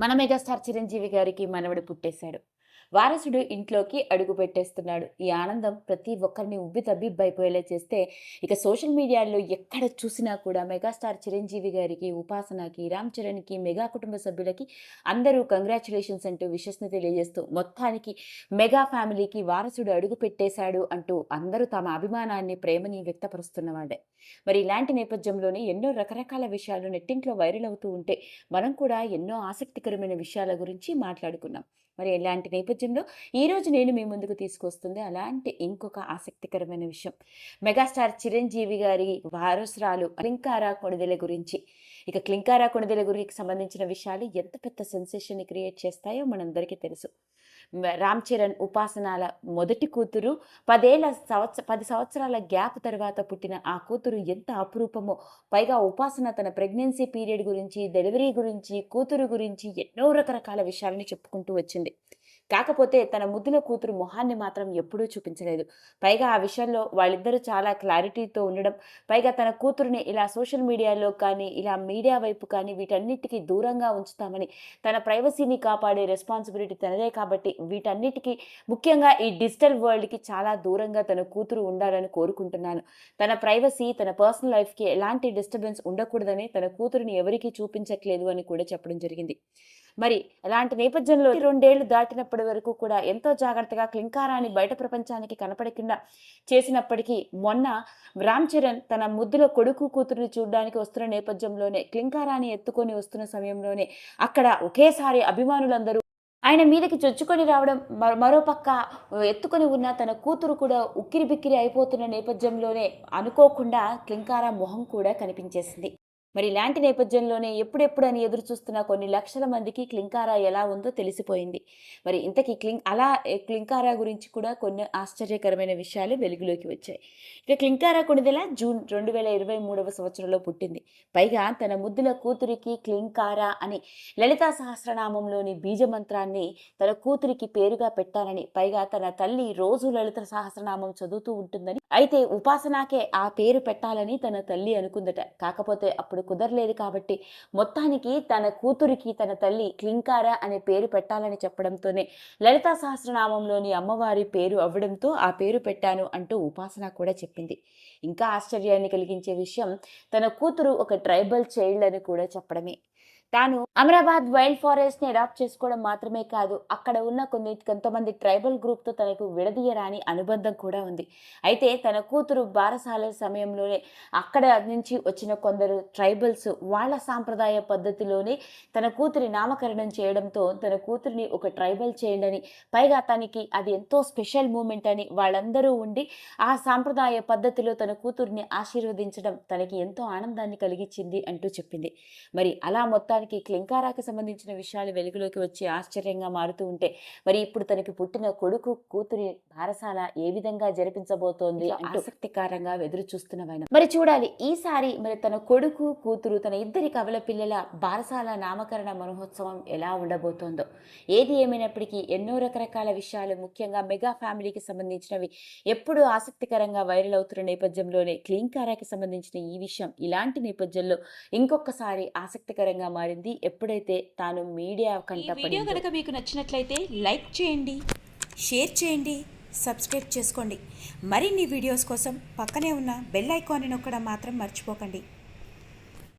మన మెగాస్టార్ చిరంజీవి గారికి మనవడు పుట్టేశాడు. వారసుడు ఇంట్లోకి అడుగు పెట్టేస్తున్నాడు. ఈ ఆనందం ప్రతి ఒక్కరిని ఉబ్బి తబ్బిబ్బైపోయేలా చేస్తే ఇక సోషల్ మీడియాలో ఎక్కడ చూసినా కూడా మెగాస్టార్ చిరంజీవి గారికి ఉపాసనకి రామ్ చరణ్కి మెగా కుటుంబ సభ్యులకి అందరూ కంగ్రాచులేషన్స్ అంటూ విషస్ని తెలియజేస్తూ మొత్తానికి మెగా ఫ్యామిలీకి వారసుడు అడుగు పెట్టేశాడు అంటూ అందరూ తమ అభిమానాన్ని ప్రేమని వ్యక్తపరుస్తున్నవాడే మరి ఇలాంటి నేపథ్యంలోనే ఎన్నో రకరకాల విషయాలు నెట్టింట్లో వైరల్ అవుతూ ఉంటే మనం కూడా ఎన్నో ఆసక్తికరమైన విషయాల గురించి మాట్లాడుకున్నాం. మరి ఇలాంటి నేపథ్యంలో ఈరోజు నేను మీ ముందుకు తీసుకొస్తుంది అలాంటి ఇంకొక ఆసక్తికరమైన విషయం. మెగాస్టార్ చిరంజీవి గారి వారసురాలు క్లింకారా కొణిదెల గురించి. ఇక క్లింకారా కొణిదెల గురికి సంబంధించిన విషయాలు ఎంత పెద్ద సెన్సేషన్ని క్రియేట్ చేస్తాయో మనందరికీ తెలుసు. రామ్ చరణ్ ఉపాసనాల మొదటి కూతురు పదేళ్ళ సంవత్సర పది సంవత్సరాల గ్యాప్ తర్వాత పుట్టిన ఆ కూతురు ఎంత అపురూపమో పైగా ఉపాసన తన ప్రెగ్నెన్సీ పీరియడ్ గురించి డెలివరీ గురించి కూతురు గురించి ఎన్నో రకరకాల విషయాలని చెప్పుకుంటూ వచ్చింది. కాకపోతే తన ముద్దుల కూతురు మొహాన్ని మాత్రం ఎప్పుడూ చూపించలేదు. పైగా ఆ విషయంలో వాళ్ళిద్దరూ చాలా క్లారిటీతో ఉండడం పైగా తన కూతురుని ఇలా సోషల్ మీడియాలో కానీ ఇలా మీడియా వైపు కానీ వీటన్నిటికీ దూరంగా ఉంచుతామని తన ప్రైవసీని కాపాడే రెస్పాన్సిబిలిటీ తనదే కాబట్టి వీటన్నిటికీ ముఖ్యంగా ఈ డిజిటల్ వరల్డ్కి చాలా దూరంగా తన కూతురు ఉండాలని కోరుకుంటున్నాను. తన ప్రైవసీ తన పర్సనల్ లైఫ్కి ఎలాంటి డిస్టర్బెన్స్ ఉండకూడదని తన కూతురుని ఎవరికీ చూపించట్లేదు అని కూడా చెప్పడం జరిగింది. మరి అలాంటి నేపథ్యంలో రెండేళ్ళు దాటినప్పటి వరకు కూడా ఎంతో జాగ్రత్తగా క్లింకారాన్ని బయట ప్రపంచానికి కనపడకుండా చేసినప్పటికీ మొన్న రామ్ చరణ్ తన ముద్దులో కొడుకు కూతురుని చూడడానికి వస్తున్న నేపథ్యంలోనే క్లింకారాన్ని ఎత్తుకొని వస్తున్న సమయంలోనే అక్కడ ఒకేసారి అభిమానులందరూ ఆయన మీదకి చొచ్చుకొని రావడం మరో మరోపక్క ఎత్తుకొని ఉన్న తన కూతురు కూడా ఉక్కిరి బిక్కిరి అయిపోతున్న నేపథ్యంలోనే అనుకోకుండా క్లింకారా మొహం కూడా కనిపించేసింది. మరి ఇలాంటి నేపథ్యంలోనే ఎప్పుడెప్పుడు అని ఎదురు చూస్తున్న కొన్ని లక్షల మందికి క్లింకారా ఎలా ఉందో తెలిసిపోయింది. మరి ఇంతకీ క్లింక్ అలా క్లింకారా గురించి కూడా కొన్ని ఆశ్చర్యకరమైన విషయాలు వెలుగులోకి వచ్చాయి. ఇక క్లింకారా కొనిదెల జూన్ రెండు వేల ఇరవై మూడవ సంవత్సరంలో పుట్టింది. పైగా తన ముద్దుల కూతురికి క్లింకారా అని లలితా సహస్రనామంలోని బీజమంత్రాన్ని తన కూతురికి పేరుగా పెట్టాలని పైగా తన తల్లి రోజు లలిత సహస్రనామం చదువుతూ ఉంటుందని అయితే ఉపాసనాకే ఆ పేరు పెట్టాలని తన తల్లి అనుకుందట. కాకపోతే అప్పుడు కుదరలేదు కాబట్టి మొత్తానికి తన కూతురికి తన తల్లి క్లింకారా అనే పేరు పెట్టాలని చెప్పడంతోనే లలితా సహస్రనామంలోని అమ్మవారి పేరు అవ్వడంతో ఆ పేరు పెట్టాను అంటూ ఉపాసన కూడా చెప్పింది. ఇంకా ఆశ్చర్యాన్ని కలిగించే విషయం తన కూతురు ఒక ట్రైబల్ చైల్డ్ అని కూడా చెప్పడమే. తాను అమరాబాద్ వైల్డ్ ఫారెస్ట్ని అడాప్ట్ చేసుకోవడం మాత్రమే కాదు అక్కడ ఉన్న కొన్ని కొంతమంది ట్రైబల్ గ్రూప్తో తనకు విడదీయరాని అనుబంధం కూడా ఉంది. అయితే తన కూతురు బారసాల సమయంలోనే అక్కడ నుంచి వచ్చిన కొందరు ట్రైబల్స్ వాళ్ళ సాంప్రదాయ పద్ధతిలోనే తన కూతురి నామకరణం చేయడంతో తన కూతురిని ఒక ట్రైబల్ చేయండి పైగా తనకి అది ఎంతో స్పెషల్ మూమెంట్ అని వాళ్ళందరూ ఉండి ఆ సాంప్రదాయ పద్ధతిలో తన కూతురిని ఆశీర్వదించడం తనకి ఎంతో ఆనందాన్ని కలిగించింది అంటూ చెప్పింది. మరి అలా మొత్తానికి క్లింకారాకి సంబంధించిన విషయాలు వెలుగులోకి వచ్చి ఆశ్చర్యంగా మారుతూ ఉంటే మరి ఇప్పుడు తనకి పుట్టిన కొడుకు కూతురి బారసాల ఏ విధంగా జరిపించబోతోంది ఆసక్తికరంగా ఎదురు చూస్తున్నవైన మరి చూడాలి ఈసారి మరి తన కొడుకు కూతురు తన ఇద్దరి కవల పిల్లల బారసాల నామకరణ మహోత్సవం ఎలా ఉండబోతోందో ఏది ఏమైనప్పటికీ ఎన్నో రకరకాల విషయాలు ముఖ్యంగా మెగా ఫ్యామిలీకి సంబంధించినవి ఎప్పుడూ ఆసక్తికరంగా వైరల్ అవుతున్న నేపథ్యంలోనే క్లీంకారాకి సంబంధించిన ఈ విషయం ఇలాంటి నేపథ్యంలో ఇంకొకసారి ఆసక్తికరంగా మారింది ఎప్పుడైతే తాను మీడియా కంట వీడియో. కనుక మీకు నచ్చినట్లయితే లైక్ చేయండి షేర్ చేయండి సబ్స్క్రైబ్ చేసుకోండి మరిన్ని వీడియోస్ కోసం పక్కనే ఉన్న బెల్ ఐకాన్ని నొక్కడం మాత్రం మర్చిపోకండి